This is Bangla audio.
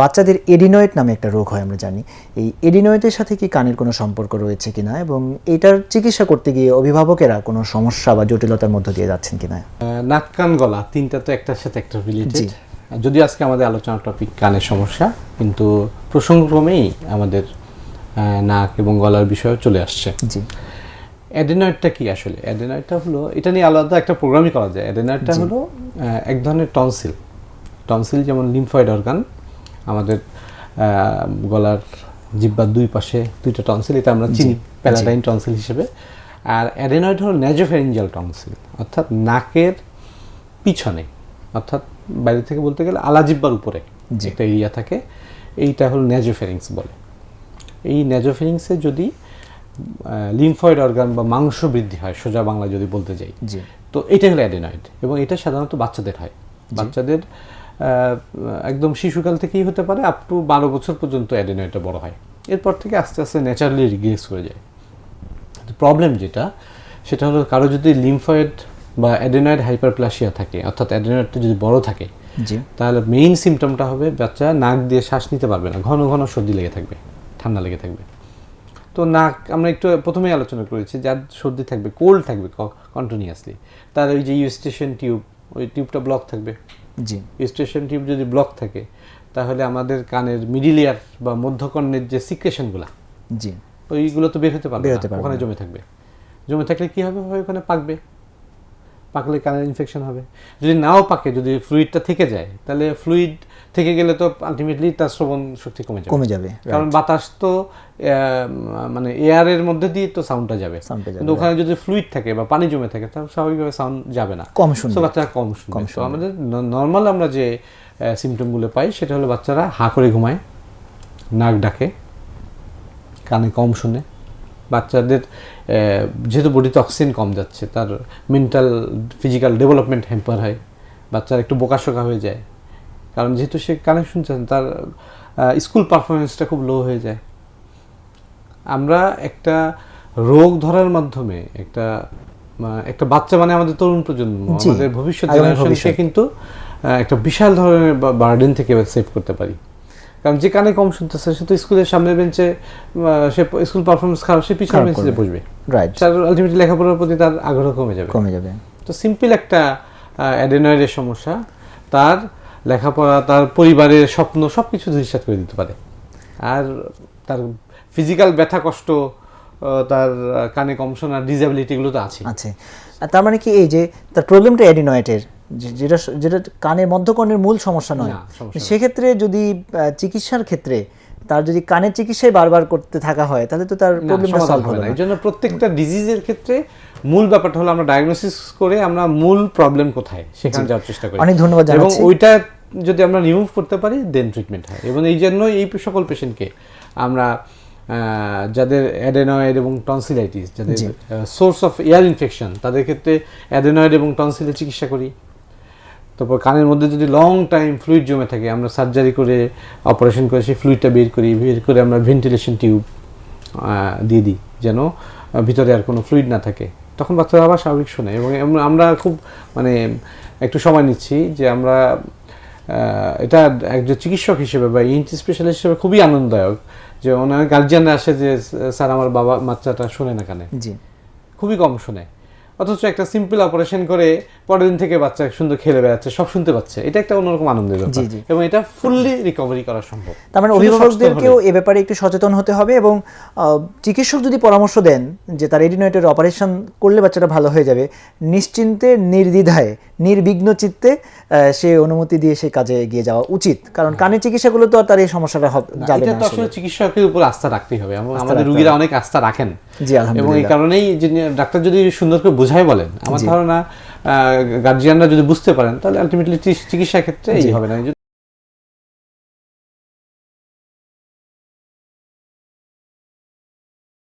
বাচ্চাদের এডিনয়েড নামে একটা রোগ হয় আমরা জানি। এই এডিনয়েডের সাথে কি কানের কোনো সম্পর্ক রয়েছে কিনা এবং এটার চিকিৎসা করতে গিয়ে অভিভাবকেরা কোনো সমস্যা বা জটিলতার মধ্য দিয়ে যাচ্ছেন কিনা? আহ, নাক কান গলা তিনটা তো একটার সাথে একটা রিলেটেড যদিও আজকে আমাদের আলোচনার টপিক কানের সমস্যা কিন্তু প্রসঙ্গক্রমেই আমাদের নাক এবং গলার বিষয়ে চলে আসছে। জি। অ্যাডেনয়েডটা কি আসলে? অ্যাডেনয়েডটা হলো এটা নিয়ে আলাদা একটা প্রোগ্রামই করা যায়। অ্যাডেনয়েডটা হলো এক ধরনের টনসিল টনসিল যেমন লিম্ফয়েড অর্গান আমাদের গলার জিব্বার দুই পাশে দুইটা টনসিল এটা আমরা চিনি প্যালাডাইন টনসিল হিসেবে। আর অ্যাডেনয়েড হলো ন্যাজোফেরিঞ্জাল টনসিল অর্থাৎ নাকের পিছনে অর্থাৎ বাইরে থেকে বলতে গেলে আলাজিব্বার উপরে জি। একটা এরিয়া থাকে এইটা হলো ন্যাজোফেরিংস বলে। এই ন্যাজোফেরিংসে যদি লিমফয়েড অর্গান বা মাংস বৃদ্ধি হয় সোজা বাংলা যদি বলতে যাই তো এটা হলো অ্যাডেনয়েড এবং এটা সাধারণত বাচ্চাদের হয়। বাচ্চাদের একদম শিশুকাল থেকেই হতে পারে আপ টু বারো বছর পর্যন্ত অ্যাডেনয়েডটা বড় হয়। এরপর থেকে আস্তে আস্তে ন্যাচারালি রিগ্রেস হয়ে যায়। প্রবলেম যেটা সেটা হলো কারও যদি লিমফয়েড বা অ্যাডেনয়েড হাইপারপ্লাসিয়া থাকে অর্থাৎ অ্যাডেনয়েডটা যদি বড় থাকে জি। তাহলে মেইন সিমটমটা হবে বাচ্চা নাক দিয়ে শ্বাস নিতে পারবে না ঘন ঘন সর্দি লেগে থাকবে ঠান্ডা লেগে থাকবে। তো নাক আমরা একটু প্রথমেই আলোচনা করেছি যার সর্দি থাকবে কোল্ড থাকবে কন্টিনিউয়াসলি তার ওই যে ইউস্টেশন টিউব ওই টিউবটা ব্লক থাকবে। জি। টিউব যদি ব্লক থাকে তাহলে আমাদের কানের মিডিল ইয়ার বা মধ্যকর্ণের যে সিক্রেশনগুলো জি। ওইগুলো তো বের হতে পারবে ওখানে জমে থাকবে। জমে থাকলে কি হবে? ওখানে পাকবে। পাকলে কানের ইনফেকশন হবে। যদি নাও পাকে যদি ফ্লুইডটা থেকে যায় তাহলে ফ্লুইড থেকে গেলে তো আলটিমেটলি তার শ্রবণ শক্তি কমে যাবে। কমে যাবে কারণ বাতাস তো মানে এয়ারের মধ্যে দিয়ে তো সাউন্ডটা যাবে। কিন্তু ওখানে যদি ফ্লুইড থাকে বা পানি জমে থাকে তাহলে স্বাভাবিকভাবে সাউন্ড যাবে না। কম শুনবে। বাচ্চারা কম শুনবে তো আমাদের নর্মাল আমরা যে সিমটমগুলো পাই সেটা হলো বাচ্চারা হা করে ঘুমায় নাক ডাকে কানে কম শুনে। বাচ্চাদের যেহেতু বডিতে অক্সিজেন কম যাচ্ছে তার মেন্টাল ফিজিক্যাল ডেভেলপমেন্ট হ্যাম্পার হয়। বাচ্চারা একটু বোকাশোকা হয়ে যায়। কারণ যেহেতু সে কানে শুনছে তার স্কুল পারফরমেন্সটা খুব লো হয়ে যায়। আমরা একটা রোগ ধরার মাধ্যমে একটা একটা বাচ্চা মানে আমাদের তরুণ প্রজন্ম আমাদের ভবিষ্যৎ জেনারেশনকে কিন্তু একটা বিশাল ধরনের বার্ডেন থেকে সেভ করতে পারি। কারণ যে কানে কম শুনতেছে সে তো স্কুলের সামনের বেঞ্চে সে স্কুল পারফরমেন্স খারাপ সে পিছনের বেঞ্চে বসবে। রাইট তার আলটিমেটলি লেখাপড়ার প্রতি তার আগ্রহ কমে যাবে। কমে যাবে। তো সিম্পল একটা অ্যাডেনয়েডের সমস্যা তার লেখাপড়া তার পরিবারের স্বপ্ন সব কিছু ধূলিসাৎ করে দিতে পারে। আর তার ফিজিক্যাল ব্যথা কষ্ট তার কানে কম শোনার ডিসএবিলিটিগুলো তো আছে। আছে তার মানে কি এই যে তার প্রবলেমটা অ্যাডিনয়েটের যেটা যেটা কানের মধ্যকর্ণের মূল সমস্যা নয়। সেক্ষেত্রে যদি চিকিৎসার ক্ষেত্রে তার যদি কানের চিকিৎসাই বারবার করতে থাকা হয় তাহলে তো তার প্রবলেমটা সলভ হবে না। এই জন্য প্রত্যেকটা ডিজিজের ক্ষেত্রে মূল ব্যাপারটা হলো আমরা ডায়াগনোসিস করে আমরা মূল প্রবলেম কোথায় সেখানে যাওয়ার চেষ্টা করি। অনেক ধন্যবাদ এবং ওইটা যদি আমরা রিমুভ করতে পারি দেন ট্রিটমেন্ট হয়। এবং এই জন্য এই সকল পেশেন্টকে আমরা যাদের অ্যাডেনয়েড এবং টনসিলাইটিস যাদের সোর্স অফ এয়ার ইনফেকশন তাদের ক্ষেত্রে অ্যাডেনয়েড এবং টনসিলের চিকিৎসা করি। তারপর কানের মধ্যে যদি লং টাইম ফ্লুইড জমে থাকে আমরা সার্জারি করে অপারেশন করে সেই ফ্লুইডটা বের করি বের করে আমরা ভেন্টিলেশন টিউব দিয়ে দিই যেন ভিতরে আর কোনো ফ্লুইড না থাকে। তখন বাচ্চারা আবার স্বাভাবিক শোনে। এবং আমরা খুব মানে একটু সময় নিচ্ছি যে আমরা এটা একজন চিকিৎসক হিসেবে বা ইএনটি স্পেশালিস্ট হিসেবে খুবই আনন্দদায়ক যে অনেক গার্জিয়ানরা আসে যে স্যার আমার বাবা বাচ্চাটা শোনে না কানে? জি। খুবই কম শোনে। অথচ একটা সিম্পল অপারেশন করে পরের দিন থেকে বাচ্চা সুন্দর খেলে বেড়াচ্ছে সব শুনতে পাচ্ছে। এটা একটা অন্যরকম আনন্দের ব্যাপার। এবং এটা ফুললি রিকভারি করা সম্ভব। তার মানে অভিভাবকদেরকেও এ ব্যাপারে একটু সচেতন হতে হবে এবং চিকিৎসক যদি পরামর্শ দেন যে তার এডিনয়েটের অপারেশন করলে বাচ্চাটা ভালো হয়ে যাবে নিশ্চিন্তে নির্দ্বিধায় নির্বিঘ্ন চিত্তে সে অনুমতি দিয়ে সে কাজে এগিয়ে যাওয়া উচিত। কারণ কানের চিকিৎসাগুলো তো তার এই সমস্যাটা যাবে এটা না তো আসলে। চিকিৎসকের উপর আস্থা রাখতেই হবে। আমাদের রুগীরা অনেক আস্থা রাখেন। জি আলহামদুলিল্লাহ। এবং এই কারণেই ডাক্তার যদি সুন্দর করে বোঝায় বলেন। আমার ধারণা গার্জিয়ানরা যদি বুঝতে পারেন তাহলে আলটিমেটলি চিকিৎসা ক্ষেত্রে এই হবে না।